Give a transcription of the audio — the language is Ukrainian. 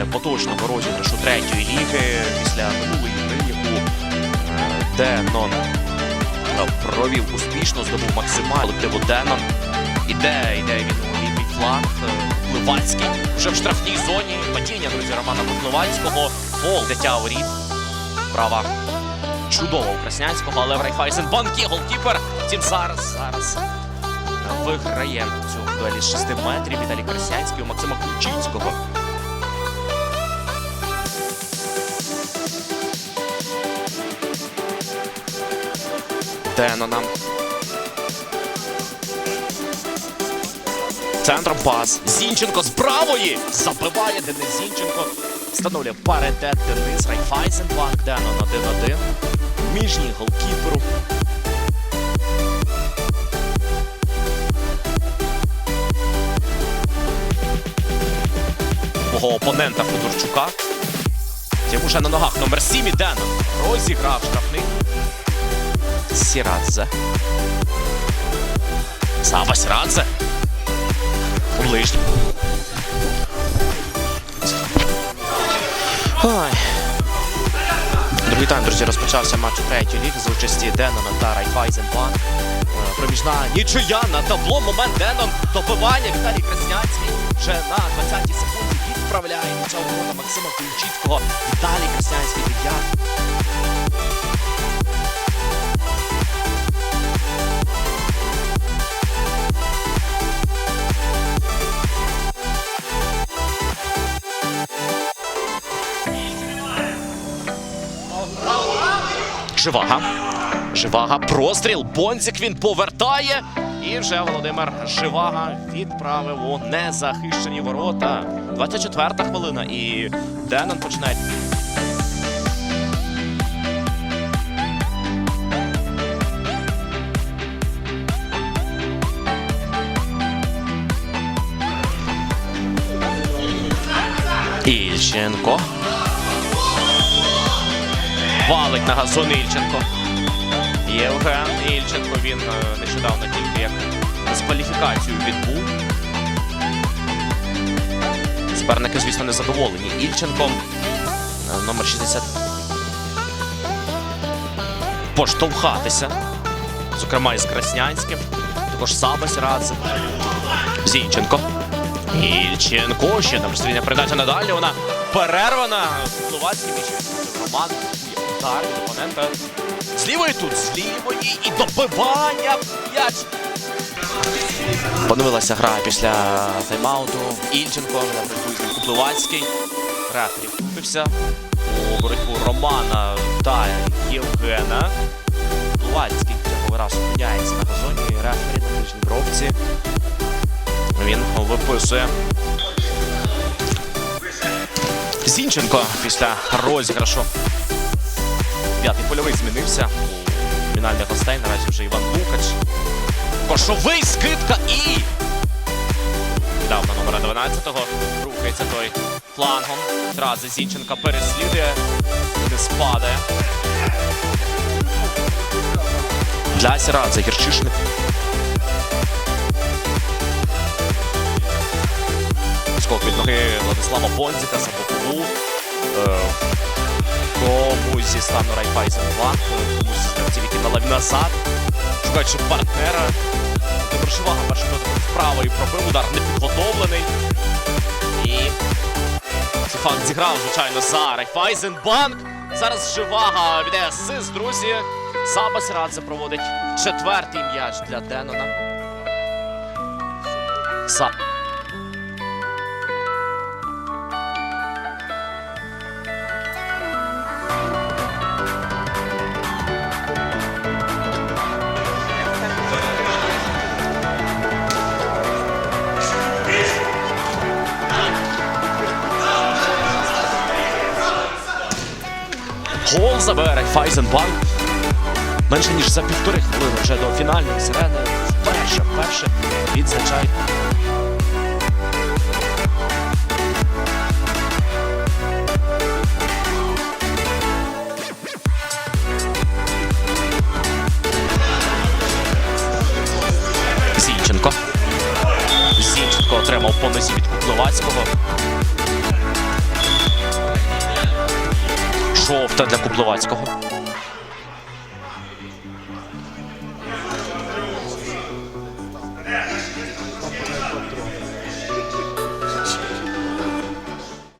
е, поточного розіграшу третьої ліги після минулої гри, яку е, Денон провів успішно, здобув максимально колективу Денон. Іде, іде він у лівий фланг. е, вже в штрафній зоні. Падіння, друзі, Романа Копливацького. Гол дитя воріт. Права чудово у Краснянського, але в Райфайзенбанк є голкіпер. Втім, зараз, зараз виграє цю дуелі з 6 метрів Віталій Краснянський у Максима Ключинського. Дено нам. Центром пас. Зінченко з правої забиває Денис Зінченко. Встановлює паритет Денис Райфайзенбанк. Денон 1-1. Міжній голкіперу. Мого опонента Федорчука. Тим уже на ногах номер 7 і Денон. Розіграв штрафний. Сірадзе. Сава Сірадзе. Ой. Другий тайм, друзі, розпочався матч у третій ліг за участі Денона та Райфайзенбанк. Е, Проміжна нічия на табло. Момент Денон. Добивання Віталій Краснянський вже на 20-й секунді відправляє ця ворота Максима Ключицького. Віталій Краснянський дев'ятий. Живага. Живага. Простріл. Бонзік він повертає. І вже Володимир Живага відправив у незахищені ворота. 24-та хвилина. І Денон починає. Ільченко. Валить на газон Ільченко. Євген Ільченко він е, нещодавно тільки як з кваліфікацією відбув. Суперники, звісно, не задоволені. Ільченко е, номер 60. Поштовхатися. Зокрема, із Краснянським. Також Сабас Радзе. Зінченко. Ільченко. Ще там стрільна передача надалі. Вона перервана. Словацький міч. Роман. Удар опонента. З лівої тут, з лівої і добивання. М'яч. Поновилася гра після тайм-ауту. Ільченко, Купливацький. Рефері вступився у боротьбу Романа та Євгена. Купливацький черговий раз опиняється на газоні. Рефері на ближній бровці. Він виписує. Зінченко після розіграшу. П'ятий польовий змінився. У фінальних гостей наразі вже Іван Лукач. Кошовий скидка і. Дав на номера 12-го. Рухається той флангом. Традзе Зінченка переслідує. Не спадає. Для Сірадзе Гірчишник. Скок від ноги Владислава Бонзіка. Е, комусь зі стану Райфайзенбанк, комусь з гравців, які налаві назад, шукаючи партнера. Живага першим вправо і пробив удар непідготовлений. І цей зіграв, звичайно, за Райфайзенбанк. Зараз Живага віддає асист, друзі. Сабас Радзе проводить четвертий м'яч для Денона. Са. Гол забере Файзенбанк. Менше ніж за півтори хвилини вже до фінальної сирени. Вперше, вперше відзначає. Зінченко. Зінченко отримав по нозі від Купловацького. жовта для Купловацького.